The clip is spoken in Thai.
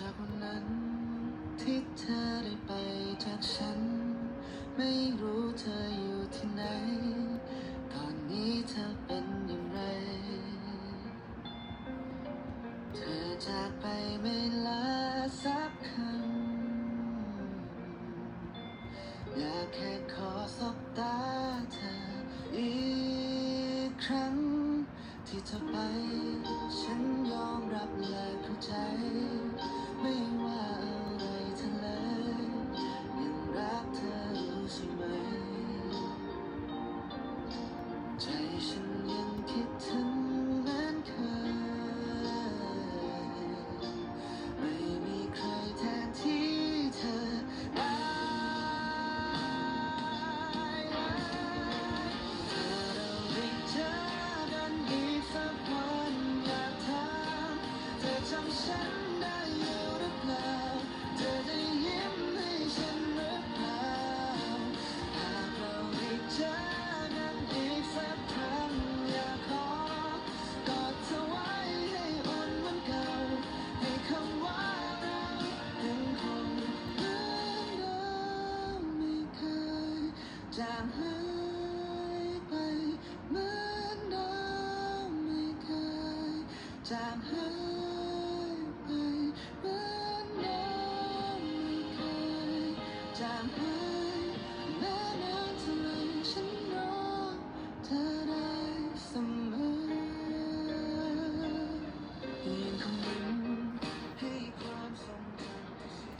จากวันนั้นที่เธอได้ไปจากฉัน ไม่รู้เธออยู่ที่ไหน ตอนนี้เธอเป็นอย่างไร เธอจากไปไม่ลาสักคำ อยากแค่ขอสบตาเธออีกครั้ง ที่เธอไป ฉันยอมรับและเข้าใจ จางหายไปเหมือนเดิมไม่เคยจางหายไปเหมือนเดิมไม่เคยจางหาย